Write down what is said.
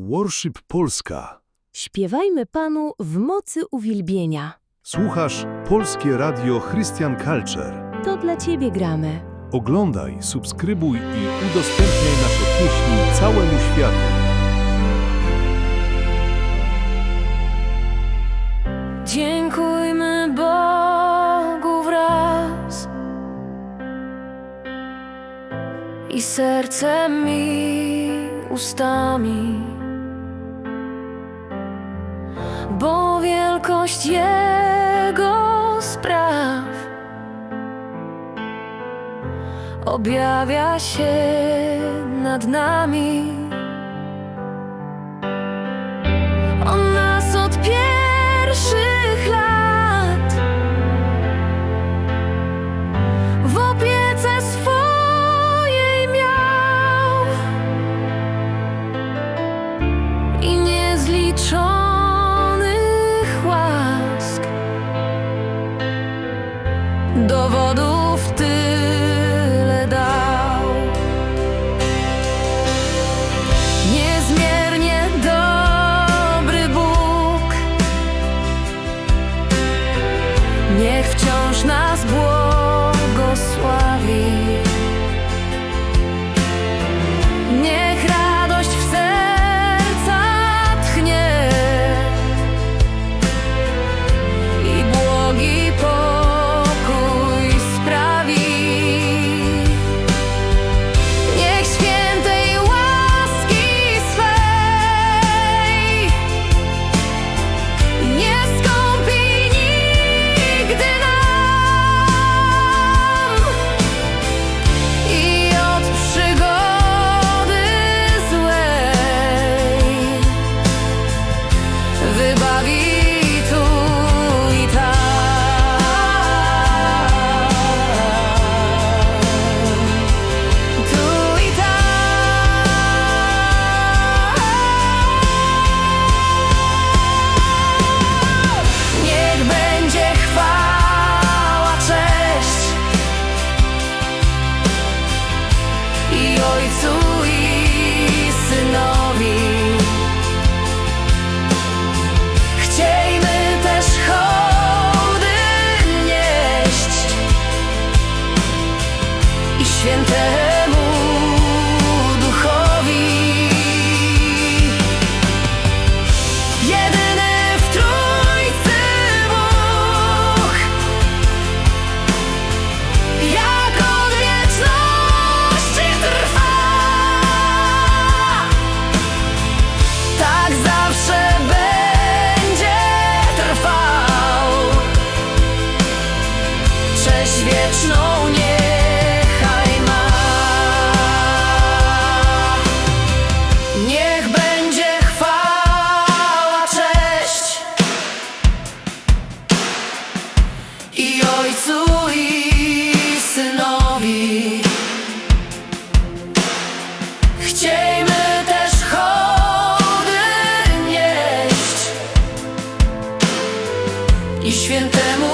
Worship Polska. Śpiewajmy Panu w mocy uwielbienia. Słuchasz Polskie Radio Christian Culture. To dla Ciebie gramy. Oglądaj, subskrybuj i udostępniaj nasze pieśni całemu światu. Dziękujmy Bogu wraz i sercem i ustami, bo wielkość Jego spraw objawia się nad nami. Dowodów tyle Chciejmy też hołdy nieść. I świętemu